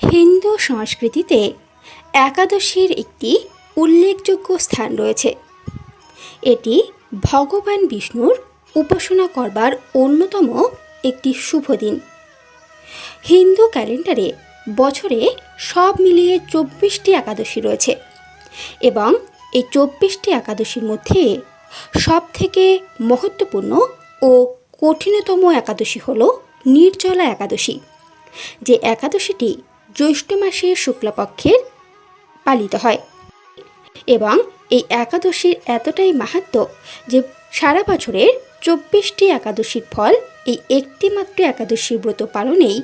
হিন্দু সংস্কৃতিতে একাদশীর একটি উল্লেখযোগ্য স্থান রয়েছে। এটি ভগবান বিষ্ণুর উপাসনা করবার অন্যতম একটি শুভ দিন। হিন্দু ক্যালেন্ডারে বছরে সব মিলিয়ে চব্বিশটি একাদশী রয়েছে এবং এই চব্বিশটি একাদশীর মধ্যে সব থেকে মহত্বপূর্ণ ও কঠিনতম একাদশী হল নির্জলা একাদশী। যে একাদশীটি জ্যৈষ্ঠ মাসের শুক্লপক্ষের পালিত হয় এবং এই একাদশীর এতটাই মাহাত্ম যে সারা বছরের চব্বিশটি একাদশীর ফল এই একটি মাত্র একাদশীর ব্রত পালনেই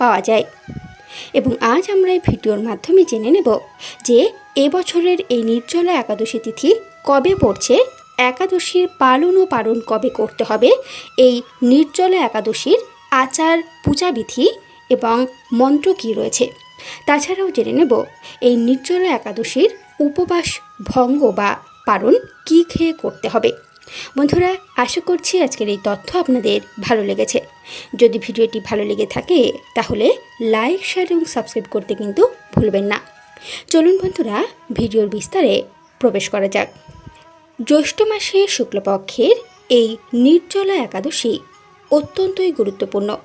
পাওয়া যায়। এবং আজ আমরা এই ভিডিওর মাধ্যমে জেনে নেব যে এবছরের এই নির্জলা একাদশী তিথি কবে পড়ছে, একাদশীর পালন ও পালন কবে করতে হবে, এই নির্জলা একাদশীর আচার পূজাবিধি এবং মন্ত্র কী রয়েছে? তাছাড়াও জেনে নেব, এই নির্জলা একাদশীর উপবাস ভঙ্গ বা পারণ কী খেয়ে করতে হবে? বন্ধুরা, আশা করছি আজকের এই তথ্য আপনাদের ভালো লেগেছে। যদি ভিডিওটি ভালো লেগে থাকে, তাহলে লাইক, শেয়ার এবং সাবস্ক্রাইব করতে কিন্তু ভুলবেন না। চলুন বন্ধুরা, ভিডিওর বিস্তারে প্রবেশ করা যাক। জ্যৈষ্ঠ মাসে শুক্লপক্ষের এই নির্জলা একাদশী অত্যন্তই গুরুত্বপূর্ণ।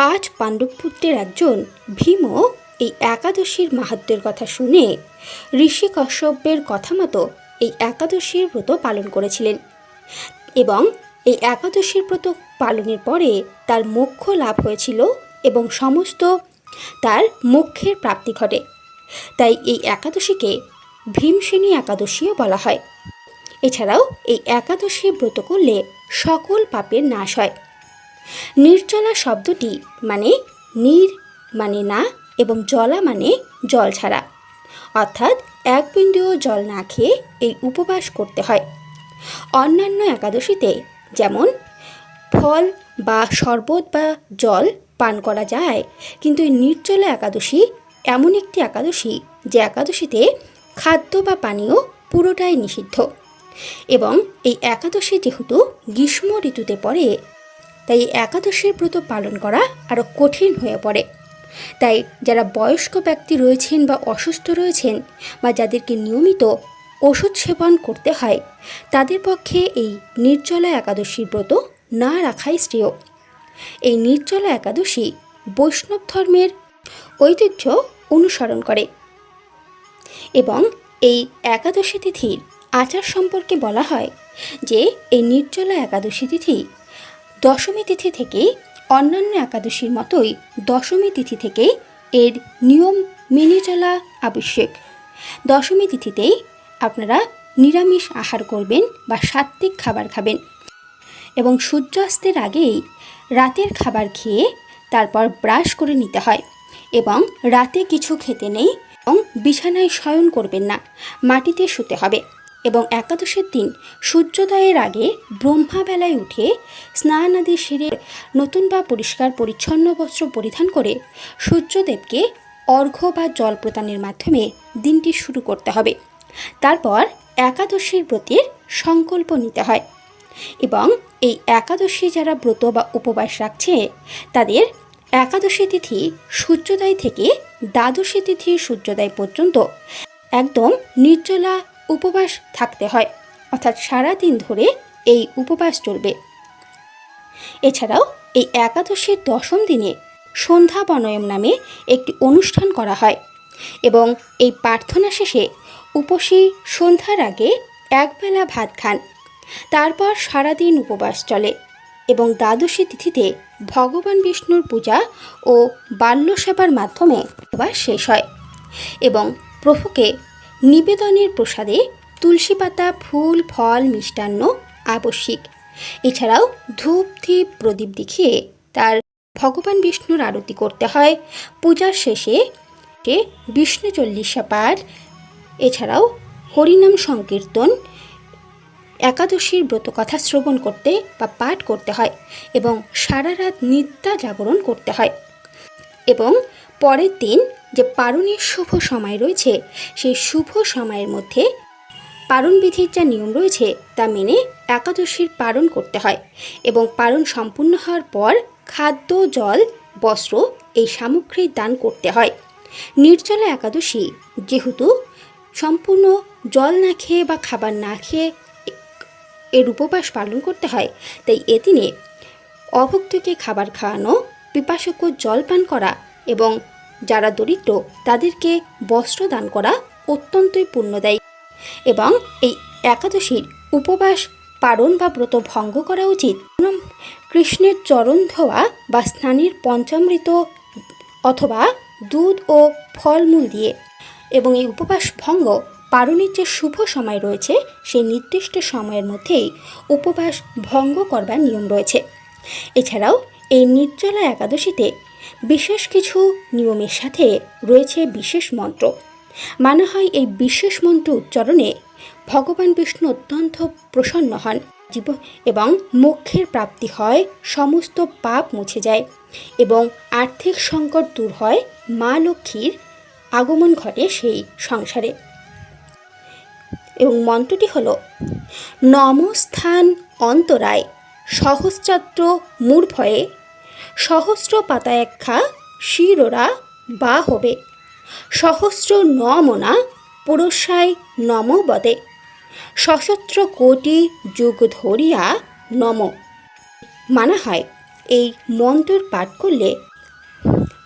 পাঁচ পাণ্ডবপুত্রের একজন ভীমও এই একাদশীর মাহাত্মের কথা শুনে ঋষি কশ্যপের কথা মতো এই একাদশীর ব্রত পালন করেছিলেন এবং এই একাদশীর ব্রত পালনের পরে তার মোক্ষ লাভ হয়েছিল এবং সমস্ত তার মোক্ষের প্রাপ্তি ঘটে। তাই এই একাদশীকে ভীমসেনী একাদশীও বলা হয়। এছাড়াও এই একাদশী ব্রত করলে সকল পাপের নাশ হয়। নির্জলা শব্দটি মানে নির মানে না এবং জলা মানে জল ছাড়া। অর্থাৎ এক বিন্দুও জল না খেয়ে এই উপবাস করতে হয়। অন্যান্য একাদশীতে যেমন ফল বা শরবত বা জল পান করা যায়, কিন্তু এই নির্জলা একাদশী এমন একটি একাদশী যে একাদশীতে খাদ্য বা পানীয় পুরোটাই নিষিদ্ধ। এবং এই একাদশী যেহেতু গ্রীষ্ম ঋতুতে পড়ে তাই একাদশীর ব্রত পালন করা আরও কঠিন হয়ে পড়ে। তাই যারা বয়স্ক ব্যক্তি রয়েছেন বা অসুস্থ রয়েছেন বা যাদেরকে নিয়মিত ওষুধ সেবন করতে হয়, তাদের পক্ষে এই নির্জলা একাদশীর ব্রত না রাখাই শ্রেয়। এই নির্জলা একাদশী বৈষ্ণব ধর্মের ঐতিহ্য অনুসরণ করে এবং এই একাদশী তিথির আচার সম্পর্কে বলা হয় যে, এই নির্জলা একাদশী তিথি দশমী তিথি থেকে অন্যান্য একাদশীর মতোই দশমী তিথি থেকে এর নিয়ম মেনে চলা আবশ্যক। দশমী তিথিতেই আপনারা নিরামিষ আহার করবেন বা সাত্ত্বিক খাবার খাবেন এবং সূর্যাস্তের আগেই রাতের খাবার খেয়ে তারপর ব্রাশ করে নিতে হয় এবং রাতে কিছু খেতে নেই এবং বিছানায় শয়ন করবেন না, মাটিতে শুতে হবে। এবং একাদশের দিন সূর্যোদয়ের আগে ব্রহ্মাবেলায় উঠে স্নান আদি সেরে নতুন বা পরিষ্কার পরিচ্ছন্ন বস্ত্র পরিধান করে সূর্যদেবকে অর্ঘ্য বা জল প্রদানের মাধ্যমে দিনটি শুরু করতে হবে। তারপর একাদশীর ব্রতের সংকল্প নিতে হয় এবং এই একাদশী যারা ব্রত বা উপবাস রাখছে, তাদের একাদশী তিথি সূর্যোদয় থেকে দ্বাদশী তিথি সূর্যোদয় পর্যন্ত একদম নির্জলা উপবাস থাকতে হয়। অর্থাৎ সারা দিন ধরে এই উপবাস চলবে। এছাড়াও এই একাদশীর দশম দিনে সন্ধ্যা বনয়ম নামে একটি অনুষ্ঠান করা হয় এবং এই প্রার্থনা শেষে উপসী সন্ধ্যার আগে একবেলা ভাত খান। তারপর সারাদিন উপবাস চলে এবং দ্বাদশী তিথিতে ভগবান বিষ্ণুর পূজা ও বাল্য সেবার মাধ্যমে উপবাস শেষ হয় এবং প্রভুকে নিবেদনের প্রসাদে তুলসী পাতা, ফুল, ফল মিষ্টান্ন আবশ্যিক। এছাড়াও ধূপ ধীপ প্রদীপ দেখিয়ে তার ভগবান বিষ্ণুর আরতি করতে হয়। পূজার শেষে বিষ্ণু চল্লিশা পাঠ, এছাড়াও হরিনাম সংকীর্তন, একাদশীর ব্রতকথা শ্রবণ করতে বা পাঠ করতে হয় এবং সারা রাত নিত্যা জাগরণ করতে হয়। এবং পরের দিন যে পারণের শুভ সময় রয়েছে, সেই শুভ সময়ের মধ্যে পারণ বিধির যা নিয়ম রয়েছে, তা মেনে একাদশীর পারণ করতে হয় এবং পারণ সম্পূর্ণ হওয়ার পর খাদ্য, জল, বস্ত্র এই সামগ্রী দান করতে হয়। নির্জলা একাদশী যেহেতু সম্পূর্ণ জল না খেয়ে বা খাবার না খেয়ে এর উপবাস পালন করতে হয়, তাই এ দিনে অভুক্তকে খাবার খাওয়ানো, পিপাসুকে জল পান করা এবং যারা দরিদ্র, তাদেরকে বস্ত্র দান করা অত্যন্তই পুণ্যদায়ী এবং এই একাদশীর উপবাস পালন বা ব্রত ভঙ্গ করা উচিত। কৃষ্ণের চরণ ধোয়া বা স্নানের পঞ্চামৃত অথবা দুধ ও ফলমূল দিয়ে এবং এই উপবাস ভঙ্গ পালনের যে শুভ সময় রয়েছে, সেই নির্দিষ্ট সময়ের মধ্যেই উপবাস ভঙ্গ করবার নিয়ম রয়েছে। এছাড়াও এই নির্জলা একাদশীতে বিশেষ কিছু নিয়মের সাথে রয়েছে বিশেষ মন্ত্র। মানা হয় এই বিশেষ মন্ত্র উচ্চারণে ভগবান বিষ্ণু অত্যন্ত প্রসন্ন হন। জীব এবং মোক্ষের প্রাপ্তি হয়, সমস্ত পাপ মুছে যায় এবং আর্থিক সংকট দূর হয় মা লক্ষ্মীর আগমন ঘটে সেই সংসারে। এবং মন্ত্রটি হল, নমস্থান অন্তরায় সহস্রাত্র মূর্ভয়ে সহস্র পাতায়াক্ষা শিরোরা বা হবে। সহস্র নমনা পুরুষায় নম বদে সশস্ত্র কোটি যুগ ধরিয়া নম। মানা হয়, এই মন্ত্র পাঠ করলে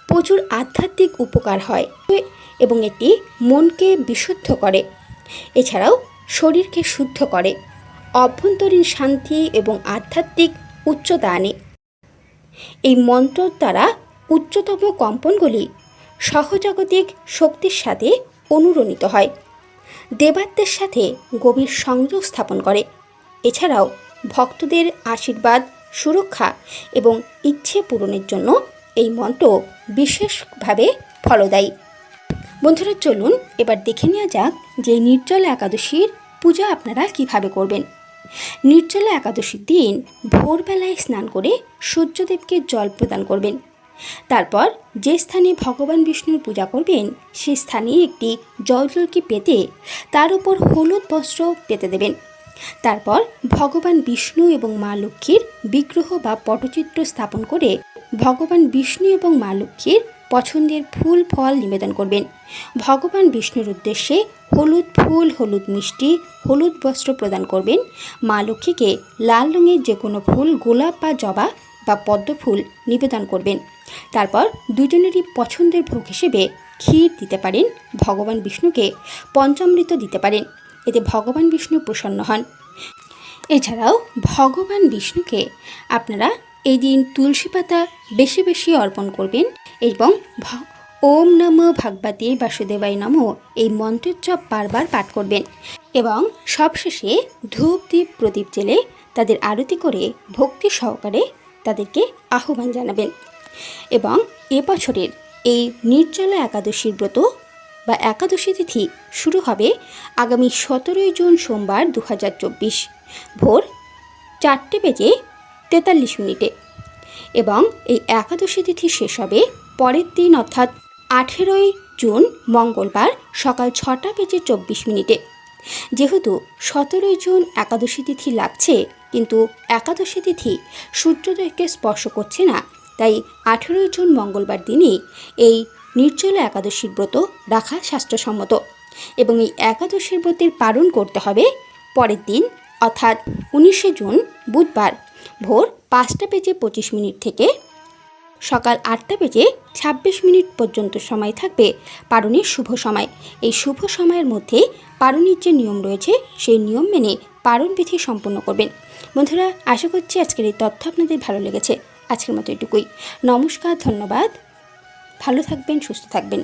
প্রচুর আধ্যাত্মিক উপকার হয় এবং এটি মনকে বিশুদ্ধ করে। এছাড়াও শরীরকে শুদ্ধ করে। অভ্যন্তরীণ শান্তি এবং আধ্যাত্মিক উচ্চতা আনে। এই মন্ত্র দ্বারা উচ্চতম কম্পনগুলি সহজাগতিক শক্তির সাথে অনুরণিত হয়, দেবাত্মের সাথে গভীর সংযোগ স্থাপন করে। এছাড়াও ভক্তদের আশীর্বাদ, সুরক্ষা এবং ইচ্ছে পূরণের জন্য এই মন্ত্র বিশেষভাবে ফলদায়ী। বন্ধুরা, চলুন এবার দেখে নেওয়া যাক যে নির্জলা একাদশীর পূজা আপনারা কীভাবে করবেন। নির্জলা একাদশীর দিন ভোরবেলায় স্নান করে সূর্যদেবকে জল প্রদান করবেন। তারপর যে স্থানে ভগবান বিষ্ণুর পূজা করবেন, সে স্থানে একটি জলজলকি পেতে তার উপর হলুদ বস্ত্র পেতে দেবেন। তারপর ভগবান বিষ্ণু এবং মা লক্ষ্মীর বিগ্রহ বা পটচিত্র স্থাপন করে ভগবান বিষ্ণু এবং মা লক্ষ্মীর পছন্দের ফুল ফল নিবেদন করবেন। ভগবান বিষ্ণুর উদ্দেশ্যে হলুদ ফুল, হলুদ মিষ্টি, হলুদ বস্ত্র প্রদান করবেন। মা লক্ষ্মীকে লাল রঙের যে কোনো ফুল, গোলাপ বা জবা বা পদ্ম ফুল নিবেদন করবেন। তারপর দুজনেরই পছন্দের ভোগ হিসেবে ক্ষীর দিতে পারেন। ভগবান বিষ্ণুকে পঞ্চামৃত দিতে পারেন। এতে ভগবান বিষ্ণু প্রসন্ন হন। এছাড়াও ভগবান বিষ্ণুকে আপনারা এই দিন তুলসী পাতা বেশি বেশি অর্পণ করবেন। এবং ওম নম ভাগবতী বাসুদেবাই নম এই মন্ত্রোচ্চপ বারবার পাঠ করবেন এবং সবশেষে ধূপ দ্বীপ প্রদীপ জেলে তাদের আরতি করে ভক্তি সহকারে তাদেরকে আহ্বান জানাবেন। এবং এ বছরের এই নির্জলা একাদশীর ব্রত বা একাদশী তিথি শুরু হবে আগামী সতেরোই জুন সোমবার দু হাজার চব্বিশ ভোর চারটে বেজে তেতাল্লিশ মিনিটে। এবং এই একাদশী তিথি শেষ হবে পরের দিন অর্থাৎ আঠেরোই জুন, মঙ্গলবার, সকাল ছটা বেজে চব্বিশ মিনিটে। যেহেতু সতেরোই জুন একাদশী তিথি লাগছে, কিন্তু একাদশী তিথি সূর্যোদয়কে স্পর্শ করছে না, তাই আঠেরোই জুন মঙ্গলবার দিনই এই নির্জলা একাদশীর ব্রত রাখা স্বাস্থ্যসম্মত এবং এই একাদশীর ব্রতের পালন করতে হবে পরের দিন, অর্থাৎ উনিশে জুন, বুধবার, ভোর পাঁচটা বেজে পঁচিশ মিনিট থেকে সকাল আটটা বেজে ছাব্বিশ মিনিট পর্যন্ত সময় থাকবে পারণের শুভ সময়। এই শুভ সময়ের মধ্যে পারণের যে নিয়ম রয়েছে, সেই নিয়ম মেনে পারণ বিধি সম্পন্ন করবেন। বন্ধুরা, আশা করছি আজকের এই তথ্য আপনাদের ভালো লেগেছে। আজকের মতো এটুকুই। নমস্কার, ধন্যবাদ। ভালো থাকবেন, সুস্থ থাকবেন।